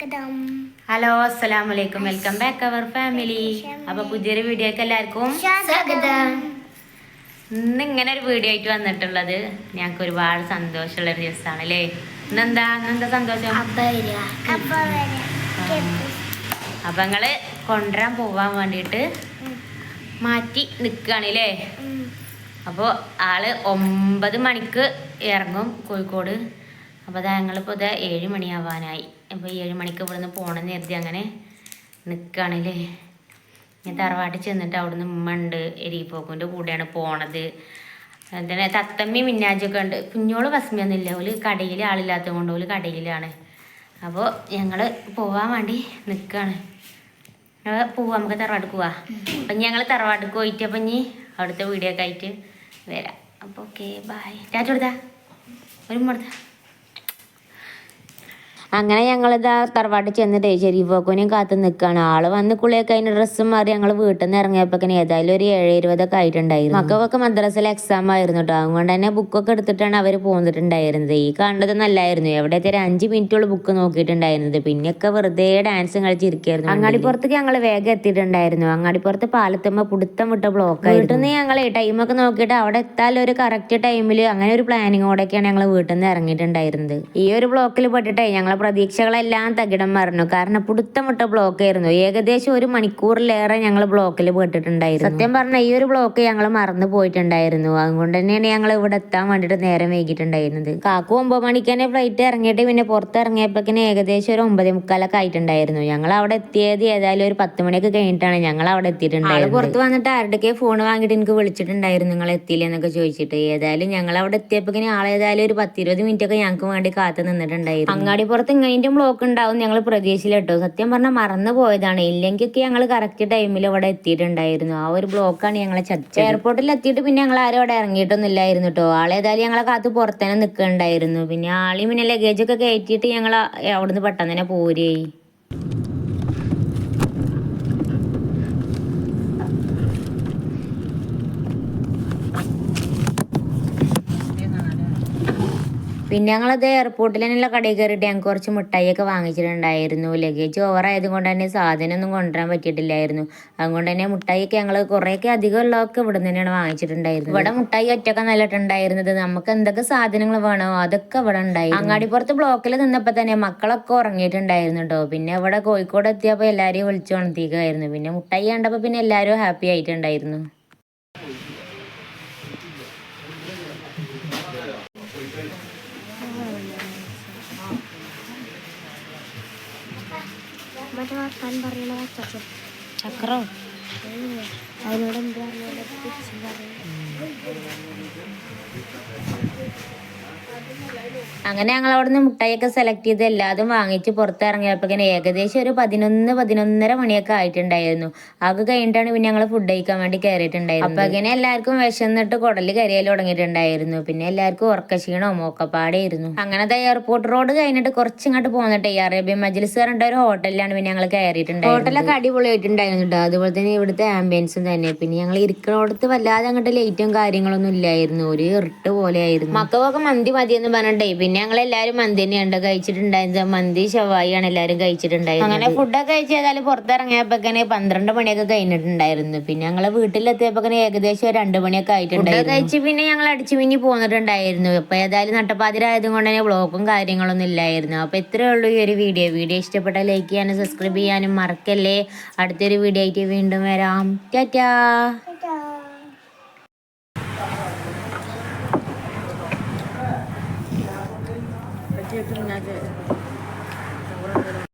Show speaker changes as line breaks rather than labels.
Hello അസ്സലാം വലൈക്കും welcome back അവർ family അപ്പൊ പുതിയൊരു വീഡിയോക്ക് എല്ലാവർക്കും
സ്വാഗതം.
ഇന്ന് ഇങ്ങനെ ഒരു വീഡിയോ ആയിട്ട് വന്നിട്ടുള്ളത്. ഞങ്ങൾക്ക് ഒരുപാട് സന്തോഷമുള്ള ഒരു ദിവസമാണ് അല്ലേ? ഇന്നെന്താ ഇന്നെന്താ സന്തോഷം?
അപ്പ
നിങ്ങൾ കൊണ്ടുവരാൻ പോവാൻ വേണ്ടിട്ട് മാറ്റി നിൽക്കുകയാണ് അല്ലേ? അപ്പോൾ ആൾ ഒമ്പത് മണിക്ക് ഇറങ്ങും കോഴിക്കോട്. അപ്പോൾ അതാ ഞങ്ങളിപ്പോൾ ഇതാ ഏഴ് മണിയാവാനായി. അപ്പോൾ ഏഴ് മണിക്ക് ഇവിടുന്ന് പോകണമെന്ന് കരുതി അങ്ങനെ നിൽക്കുകയാണല്ലേ ഞാൻ തറവാട്ടിൽ ചെന്നിട്ട് അവിടുന്ന് ഉമ്മ ഉണ്ട് എരിപ്പോക്കുന്റെ കൂടെയാണ് പോണത്. എന്താണ് തത്തമ്മയും മിന്നാജൊക്കെ ഉണ്ട്. കുഞ്ഞോൾ ഭസ്മിയൊന്നുമില്ല. ഓൽ കടയിൽ ആളില്ലാത്തത് കൊണ്ട് ഓൽ കടയിലാണ്. അപ്പോൾ ഞങ്ങൾ പോവാൻ വേണ്ടി നിൽക്കുകയാണ് പോവാ. നമുക്ക് തറവാട്ടിൽ പോവാം. അപ്പം ഞങ്ങൾ തറവാട്ടിൽ പോയിട്ട് അപ്പം ഇനി അവിടുത്തെ വീഡിയോ ഒക്കെ ആയിട്ട് വരാം. അപ്പോൾ ഓക്കെ ബായ് ടാറ്റ കൊടുത്താ? ഒരു കൊടുത്താ? അങ്ങനെ ഞങ്ങളിതാ തറവാട്ടിൽ ചെന്നിട്ട് ഷെരീഫോക്കോനെയും കാത്തു നിൽക്കുകയാണ് ആൾ വന്ന് കുളിയൊക്കെ അതിന് ഡ്രസ്സും മാറി ഞങ്ങൾ വീട്ടിൽ നിന്ന് ഇറങ്ങിയപ്പോൾ ഏതായാലും ഒരു ഏഴ് ഇരുപതൊക്കെ ആയിട്ടുണ്ടായിരുന്നു. മക്കൾക്കൊക്കെ മദ്രസയിൽ എക്സാം ആയിരുന്നു കേട്ടോ അതുകൊണ്ട് തന്നെ ബുക്കൊക്കെ എടുത്തിട്ടാണ് അവർ പോന്നിട്ടുണ്ടായിരുന്നത്. ഈ കണ്ടത് നല്ലായിരുന്നു. എവിടെയൊക്കെ ഒരു അഞ്ച് മിനിറ്റോളം ബുക്ക് നോക്കിയിട്ടുണ്ടായിരുന്നത്. പിന്നെയൊക്കെ വെറുതെ ഡാൻസും കളിച്ചിരിക്കായിരുന്നു അങ്ങാടിപ്പുറത്തേക്ക് ഞങ്ങൾ വേഗം എത്തിയിട്ടുണ്ടായിരുന്നു. അങ്ങാടിപ്പുറത്ത് പാലത്തുമ്പോൾ പുടുത്തം വിട്ട ബ്ലോക്ക് വീട്ടിൽ നിന്ന് ഞങ്ങൾ ടൈമൊക്കെ നോക്കിയിട്ട് അവിടെ എത്താൻ ഒരു കറക്റ്റ് ടൈമിൽ അങ്ങനെ ഒരു പ്ലാനിങ്ങോടെയൊക്കെയാണ് ഞങ്ങൾ വീട്ടിൽ നിന്ന് ഇറങ്ങിയിട്ടുണ്ടായിരുന്നത്. ഈ ഒരു ബ്ലോക്കിൽ പെട്ടിട്ടേ ഞങ്ങളെ പ്രതീക്ഷകളെല്ലാം തകിടം മറന്നു കാരണം പുടുത്തമുട്ട ബ്ലോക്ക് ആയിരുന്നു. ഏകദേശം ഒരു മണിക്കൂറിലേറെ ഞങ്ങൾ ബ്ലോക്കിൽ പെട്ടിട്ടുണ്ടായിരുന്നു. സത്യം പറഞ്ഞാൽ ഈ ഒരു ബ്ലോക്ക് ഞങ്ങൾ മറന്നു പോയിട്ടുണ്ടായിരുന്നു. അതുകൊണ്ട് തന്നെയാണ് ഞങ്ങൾ ഇവിടെ എത്താൻ വേണ്ടിയിട്ട് നേരം വൈകിട്ടുണ്ടായിരുന്നത് കാക്കു ഒമ്പത് മണിക്ക് തന്നെ ഫ്ലൈറ്റ് ഇറങ്ങിയിട്ട് പിന്നെ പുറത്ത് ഇറങ്ങിയപ്പോഴേക്കിന് ഏകദേശം ഒരു ഒമ്പതേ മുക്കാലൊക്കെ ആയിട്ടുണ്ടായിരുന്നു. ഞങ്ങൾ അവിടെ എത്തിയത് ഏതായാലും ഒരു പത്ത് മണിയൊക്കെ കഴിഞ്ഞിട്ടാണ് ഞങ്ങൾ അവിടെ എത്തിയിട്ടുണ്ടായിരുന്നത്. പുറത്ത് വന്നിട്ട് ആരുടെയൊക്കെ ഫോൺ വാങ്ങിയിട്ട് എനിക്ക് വിളിച്ചിട്ടുണ്ടായിരുന്നു നിങ്ങൾ എത്തിയില്ല എന്നൊക്കെ ചോദിച്ചിട്ട്. ഏതായാലും ഞങ്ങൾ അവിടെ ആളെ ആളേതായാലും ഒരു പത്തിരുപത് മിനിറ്റ് ഒക്കെ ഞങ്ങൾക്ക് വേണ്ടി കാത്തു നിന്നിട്ടുണ്ടായിരുന്നു. അങ്ങാടി പുറത്ത് ഇങ്ങനെയും ബ്ലോക്ക് ഉണ്ടാവും ഞങ്ങൾ പ്രതീക്ഷയിൽ കേട്ടോ. സത്യം പറഞ്ഞാൽ മറന്നു പോയതാണ്. ഇല്ലെങ്കിൽ ഞങ്ങൾ കറക്റ്റ് ടൈമിൽ ഇവിടെ എത്തിയിട്ടുണ്ടായിരുന്നു. ആ ഒരു ബ്ലോക്കാണ് ഞങ്ങളെ ചച്ച എയർപോർട്ടിൽ എത്തിയിട്ട് പിന്നെ ഞങ്ങൾ ആരും അവിടെ ഇറങ്ങിയിട്ടൊന്നും ഇല്ലായിരുന്നു കേട്ടോ ആളേതായാലും ഞങ്ങളെ കാത്ത് പുറത്തന്നെ നിൽക്കുന്നുണ്ടായിരുന്നു. പിന്നെ ആളി പിന്നെ ലഗേജ് ഒക്കെ കയറ്റിയിട്ട് ഞങ്ങൾ അവിടുന്ന് പെട്ടെന്ന് തന്നെ പോരേ പിന്നെ ഞങ്ങളത് എയർപോർട്ടിൽ തന്നെയുള്ള കടയിൽ കയറിയിട്ട് ഞങ്ങൾക്ക് കുറച്ച് മിഠായിയൊക്കെ വാങ്ങിച്ചിട്ടുണ്ടായിരുന്നു. ലഗേജ് ഓവറായത് കൊണ്ട് തന്നെ സാധനമൊന്നും കൊണ്ടുവരാൻ പറ്റിയിട്ടില്ലായിരുന്നു. അതുകൊണ്ട് തന്നെ മിഠായിയൊക്കെ ഞങ്ങൾ കുറേയൊക്കെ അധികം ഉള്ളതൊക്കെ ഇവിടെ തന്നെയാണ് വാങ്ങിച്ചിട്ടുണ്ടായിരുന്നത്. ഇവിടെ മിഠായി ഒറ്റൊക്കെ നല്ലിട്ടുണ്ടായിരുന്നത്. നമുക്ക് എന്തൊക്കെ സാധനങ്ങൾ വേണോ അതൊക്കെ ഇവിടെ ഉണ്ടായി അങ്ങാടിപ്പുറത്ത് ബ്ലോക്കിൽ നിന്നപ്പോൾ തന്നെ മക്കളൊക്കെ ഉറങ്ങിയിട്ടുണ്ടായിരുന്നു കേട്ടോ പിന്നെ ഇവിടെ കോഴിക്കോട് എത്തിയപ്പോൾ എല്ലാവരെയും വിളിച്ചു ഉണർത്തിക്കായിരുന്നു പിന്നെ മുട്ടായി കണ്ടപ്പോൾ പിന്നെ എല്ലാവരും ഹാപ്പി ആയിട്ടുണ്ടായിരുന്നു.
മറ്റേ വർത്താൻ പറയണ ചക്ക
ചക്രോ?
അതിനോട് എന്ത് പറയും.
അങ്ങനെ ഞങ്ങൾ അവിടുന്ന് മുട്ടായിയൊക്കെ സെലക്ട് ചെയ്ത് എല്ലാതും വാങ്ങിച്ച് പുറത്തിറങ്ങിയപ്പോഴേക്കും ഏകദേശം ഒരു പതിനൊന്ന് പതിനൊന്നര മണിയൊക്കെ ആയിട്ടുണ്ടായിരുന്നു. അത് കഴിഞ്ഞിട്ടാണ് പിന്നെ ഞങ്ങൾ ഫുഡ് കഴിക്കാൻ വേണ്ടി കയറിയിട്ടുണ്ടായിരുന്നു അപ്പൊ അങ്ങനെ എല്ലാവർക്കും വിശന്നിട്ട് കുടൽ കരിയാൽ തുടങ്ങിയിട്ടുണ്ടായിരുന്നു. പിന്നെ എല്ലാവർക്കും ഉറക്കക്ഷീണവും അങ്ങനെ അങ്ങനത്തെ എയർപോർട്ട് റോഡ് കഴിഞ്ഞിട്ട് കുറച്ച് ഇങ്ങോട്ട് പോന്നിട്ട് ഈ അറേബ്യൻ മജ്ലിസ് പറഞ്ഞിട്ട് ഒരു ഹോട്ടലിലാണ് പിന്നെ ഞങ്ങൾ കയറിയിട്ടുണ്ടായിരുന്നത്. ഹോട്ടലൊക്കെ അടിപൊളിയായിട്ടുണ്ടായിരുന്നു കേട്ടോ അതുപോലെ തന്നെ ഇവിടുത്തെ ആംബിയൻസും തന്നെ. പിന്നെ ഞങ്ങൾ ഇരിക്കുന്നിടത്ത് വല്ലാതെ അങ്ങോട്ട് ലൈറ്റും കാര്യങ്ങളൊന്നും ഇല്ലായിരുന്നു. ഒരു ഇറിട്ട് പോലെയായിരുന്നു. മക്കൾക്കൊക്കെ മന്തി മതിയെന്ന് പറഞ്ഞിട്ടേ പിന്നെ ഞങ്ങൾ എല്ലാവരും മന്തി തന്നെയാണ് കഴിച്ചിട്ടുണ്ടായിരുന്നത്. മന്തി ഷവായിയാണ് എല്ലാവരും കഴിച്ചിട്ടുണ്ടായിരുന്നത്. അങ്ങനെ ഫുഡൊക്കെ കഴിച്ച് ഏതായാലും പുറത്തിറങ്ങിയപ്പോഴേക്കനെ പന്ത്രണ്ട് മണിയൊക്കെ കഴിഞ്ഞിട്ടുണ്ടായിരുന്നു. പിന്നെ ഞങ്ങൾ വീട്ടിലെത്തിയപ്പോ ഏകദേശം രണ്ടു മണിയൊക്കെ ആയിട്ടുണ്ടായിരുന്നു. കഴിച്ച് പിന്നെ ഞങ്ങൾ അടിച്ചു പിന്നെ പോന്നിട്ടുണ്ടായിരുന്നു. അപ്പൊ ഏതായാലും നട്ടപ്പാതിരായതും കൊണ്ട് തന്നെ ബ്ലോക്കും കാര്യങ്ങളൊന്നും ഇല്ലായിരുന്നു. അപ്പൊ ഇത്രയേ ഉള്ളൂ ഈ ഒരു വീഡിയോ വീഡിയോ ഇഷ്ടപ്പെട്ട ലൈക്ക് ചെയ്യാനും സബ്സ്ക്രൈബ് ചെയ്യാനും മറക്കല്ലേ. അടുത്തൊരു വീഡിയോ ആയിട്ട് വീണ്ടും വരാം. ടാറ്റാ. Celebrity nga dyan.